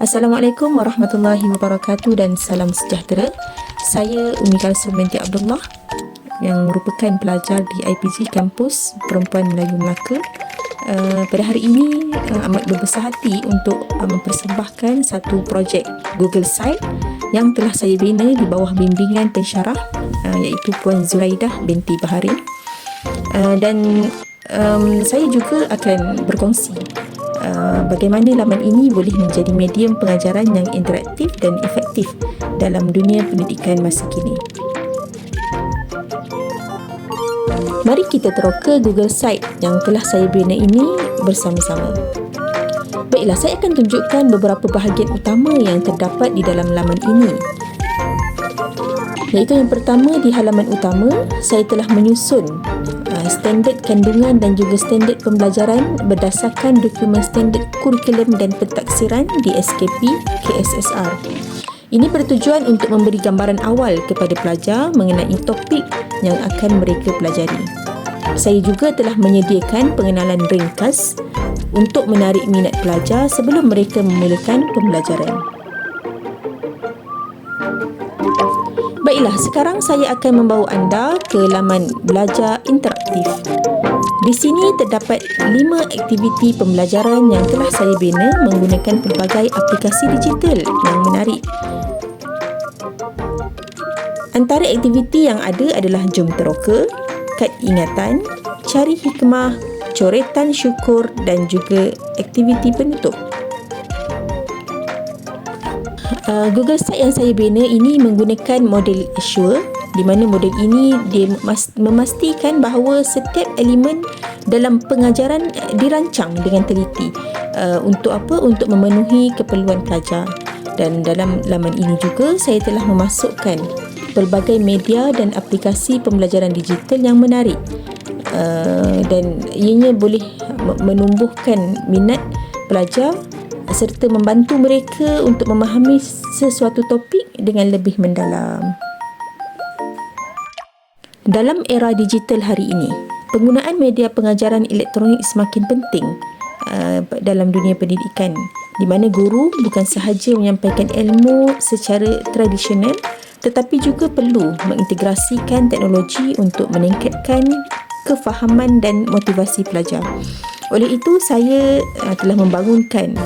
Assalamualaikum warahmatullahi wabarakatuh dan salam sejahtera. Saya Umi Kalsum binti Abdullah yang merupakan pelajar di IPG Kampus Perempuan Melayu Melaka. Uh, pada hari ini uh, amat berbesar hati untuk uh, mempersembahkan satu projek Google Site yang telah saya bina di bawah bimbingan pensyarah uh, iaitu Puan Zuraidah binti Baharin. Uh, dan um, saya juga akan berkongsi bagaimana laman ini boleh menjadi medium pengajaran yang interaktif dan efektif dalam dunia pendidikan masa kini. Mari kita teroka Google Site yang telah saya bina ini bersama-sama. Baiklah, saya akan tunjukkan beberapa bahagian utama yang terdapat di dalam laman ini. Iaitu yang pertama di halaman utama, saya telah menyusun uh, standard kandungan dan juga standard pembelajaran berdasarkan dokumen standard kurikulum dan pentaksiran di SKP KSSR. Ini bertujuan untuk memberi gambaran awal kepada pelajar mengenai topik yang akan mereka pelajari. Saya juga telah menyediakan pengenalan ringkas untuk menarik minat pelajar sebelum mereka memulakan pembelajaran. Baiklah, sekarang saya akan membawa anda ke laman belajar interaktif. Di sini terdapat lima aktiviti pembelajaran yang telah saya bina menggunakan pelbagai aplikasi digital yang menarik. Antara aktiviti yang ada adalah Jom Teroka, Kad Ingatan, Cari Hikmah, Coretan Syukur dan juga aktiviti penutup. Uh, Google Site yang saya bina ini menggunakan model Azure di mana model ini dia memastikan bahawa setiap elemen dalam pengajaran dirancang dengan teliti. Uh, untuk apa? Untuk memenuhi keperluan pelajar. Dan dalam laman ini juga saya telah memasukkan pelbagai media dan aplikasi pembelajaran digital yang menarik. Uh, dan ianya boleh menumbuhkan minat pelajar serta membantu mereka untuk memahami sesuatu topik dengan lebih mendalam. Dalam era digital hari ini, penggunaan media pengajaran elektronik semakin penting uh, dalam dunia pendidikan di mana guru bukan sahaja menyampaikan ilmu secara tradisional tetapi juga perlu mengintegrasikan teknologi untuk meningkatkan kefahaman dan motivasi pelajar. Oleh itu, saya uh, telah membangunkan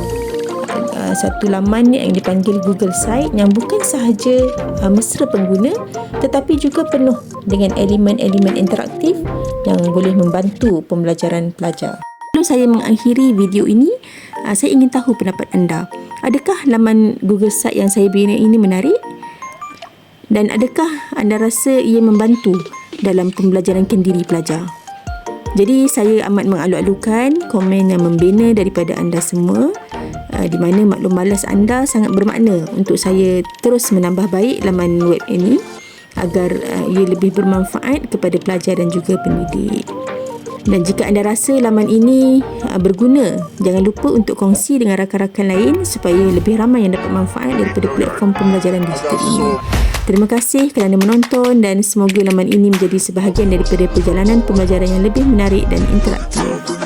satu laman yang dipanggil Google Site yang bukan sahaja uh, mesra pengguna tetapi juga penuh dengan elemen-elemen interaktif yang boleh membantu pembelajaran pelajar. Sebelum saya mengakhiri video ini, uh, saya ingin tahu pendapat anda. Adakah laman Google Site yang saya bina ini menarik? Dan adakah anda rasa ia membantu dalam pembelajaran kendiri pelajar? Jadi saya amat mengalu-alukan komen yang membina daripada anda semua uh, di mana maklum balas anda sangat bermakna untuk saya terus menambah baik laman web ini agar uh, ia lebih bermanfaat kepada pelajar dan juga pendidik. Dan jika anda rasa laman ini uh, berguna, jangan lupa untuk kongsi dengan rakan-rakan lain supaya lebih ramai yang dapat manfaat daripada platform pembelajaran digital ini. Terima kasih kerana menonton dan semoga laman ini menjadi sebahagian daripada perjalanan pembelajaran yang lebih menarik dan interaktif.